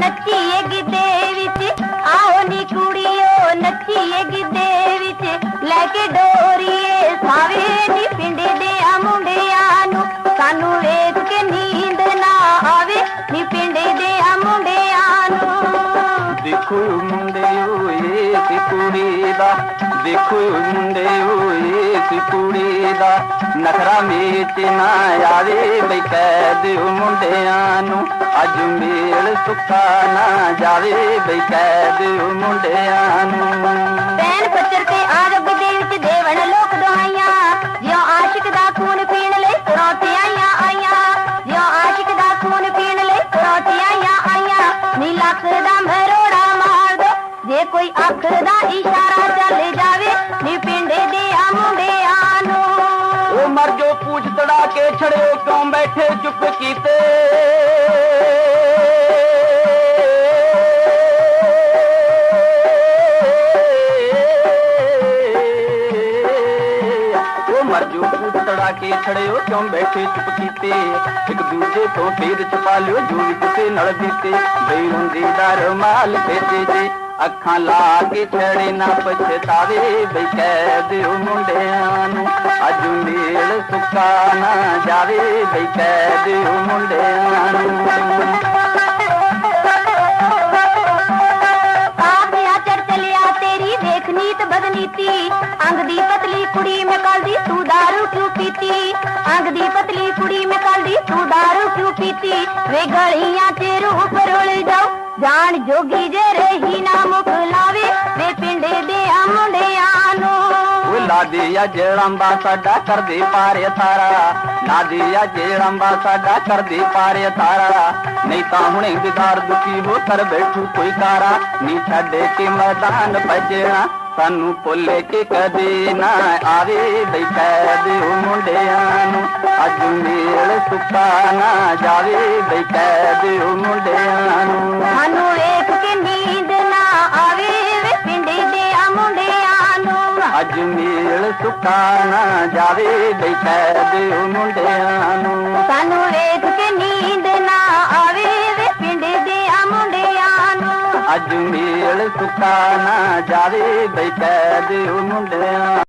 ನಚ್ಚಿ ಎಗಿದ್ದೇವಿಸಿ ಆವನಿ ಕುಡಿಯೋ ನಚ್ಚಿ ಎಗಿದ್ದೇ ਕੇ ਡੋਰੀਏ ਸਾਵੇ ਨੀ ਪਿੰਡੇ ਦੇ ਆ ਮੁੰਡਿਆਂ ਨੂੰ। ਸਾਨੂੰ ਵੇਖ ਕੇ ਨੀਂਦ ਨਾ ਆਵੇ ਨੀ ਪਿੰਡੇ ਦੇ ਆ ਮੁੰਡਿਆਂ ਨੂੰ। ਦੇਖੋ ਮੁੰਡੇ ਓਏ ਕੁੜੀ ਦਾ। ਦੇਖੋ ਮੁੰਡੇ ਓਏ ਕੁੜੀ ਦਾ। ਨਖਰਾ ਮੇਚ ਨਾ ਆਵੇ ਬਈ ਕਹਿ ਦਿਓ ਮੁੰਡਿਆਂ ਨੂੰ। ਅੱਜ ਮੇਲ ਸੁੱਕਾ ਨਾ ਜਾਵੇ ਬਈ ਕਹਿ ਦਿਓ ਮੁੰਡਿਆਂ ਨੂੰ। ਕੋਈ ਅੱਖ ਦਾ ਇਸ਼ਾਰਾ ਚੱਲ ਜਾਵੇ ਨੀ ਪਿੰਡੇ ਦੇ ਆ ਮੁੰਡਿਆਂ ਨੂੰ। ਉਹ ਮਰ ਜੋ ਪੂਛ ਤੜਾ ਕੇ ਛੜਿਓ ਕਿਉਂ ਬੈਠੇ ਚੁੱਪ ਕੀਤੇ? ਉਹ ਪੂਛ ਤੜਾ ਕੇ ਛੜਿਓ ਕਿਉਂ ਬੈਠੇ ਚੁੱਪ ਕੀਤੇ? ਇੱਕ ਦੂਜੇ ਤੋਂ ਫੇਰ ਛਪਾ ਲਿਓ ਜੋ ਵੀ ਕਿਸੇ ਨਾਲ ਬੀਤੇ। ਬਈ ਹੁੰਦੀ ਦਾ ਮਾਲ ਭੇਜੇ ਜੇ। ਅੱਖਾਂ ਲਾ ਕੇ ਛੜੇ ਨਾ ਪਛਤਾਵੇ ਬਈ ਕਹਿ ਦਿਓ ਮੁੰਡਿਆਂ ਨੂੰ ਅੱਜ ਮੇਲ ਸੁੱਕਾ ਨਾ ਜਾਵੇ ਬਈ ਕਹਿ ਦਿਓ ਮੁੰਡਿਆਂ ਨੂੰ ਆਖਿਆ ਚੜ ਚਲਿਆ ਤੇਰੀ ਦੇਖ ਨੀਤ ਬਦਨੀਤੀ ਅੰਗ ਦੀ ਪਤਲੀ ਕੁੜੀ ਮੈਂ ਕੱਲਦੀ ਤੂੰ दारू ਕਿਉਂ ਪੀਤੀ ਅੰਗ ਦੀ ਪਤਲੀ ਕੁੜੀ ਮੈਂ ਕੱਲਦੀ ਤੂੰ दारू ਕਿਉਂ ਪੀਤੀ ਵੇ ਗਲੀਆਂ 'ਚ ਰੂਪ ਰੁਲ ਜਾਓ ਜਾਣ ਜੋਗੀ ਜੇ ਰਹੀ ਨਾ ਮੁਖ ਲਾਵੇ, ਵੇ ਪਿੰਡੇ ਦੇ ਆ ਮੁੰਡਿਆਂ ਨੂੰ। ਉਹ ਲਾਦੀ ਆ ਜੜੰਬਾ ਸਾਡਾ ਕਰਦੇ ਪਾਰੇ ਥਾਰਾ। ਲਾਦੀ ਆ ਜੜੰਬਾ ਸਾਡਾ ਕਰਦੇ ਪਾਰੇ ਥਾਰਾ। ਨਹੀਂ ਤਾਂ ਹੁਣੇ ਵਿਦਾਰ ਦੁਖੀ ਹੋ ਕਰ ਬੈਠੂ ਕੋਈ ਕਾਰਾ। ਨਹੀਂ ਛੱਡੇ ਕੇ ਮੈਦਾਨ ਭਜਣਾ ਸਾਨੂੰ ਭੁੱਲ ਕੇ ਕਦੇ ਨਾ ਆਵੇ ਬਈ ਕਹਿ ਦਿਓ ਮੁੰਡਿਆਂ ਨੂੰ। ਅੱਜ ਮੇਲ ਸੁੱਕਾ ਨਾ ਜਾਵੇ ਬਈ ਕਹਿ ਦਿਓ ਮੁੰਡਿਆਂ ਅੱਜ ਮੇਲ ਸੁੱਕਾ ਨਾ ਜਾਵੇ ਕਹਿ ਦਿਓ ਮੁੰਡਿਆਂ ਨੂੰ। ਸਾਨੂੰ ਵੇਖ ਕੇ ਨੀਂਦ ਨਾ ਆਵੇ ਵੇ ਪਿੰਡ ਦੇ ਆ ਮੁੰਡਿਆਂ ਨੂੰ। ਅੱਜ ਮੇਲ ਸੁੱਕਾ ਨਾ ਜਾਵੇ ਕਹਿ ਦਿਓ ਮੁੰਡਿਆਂ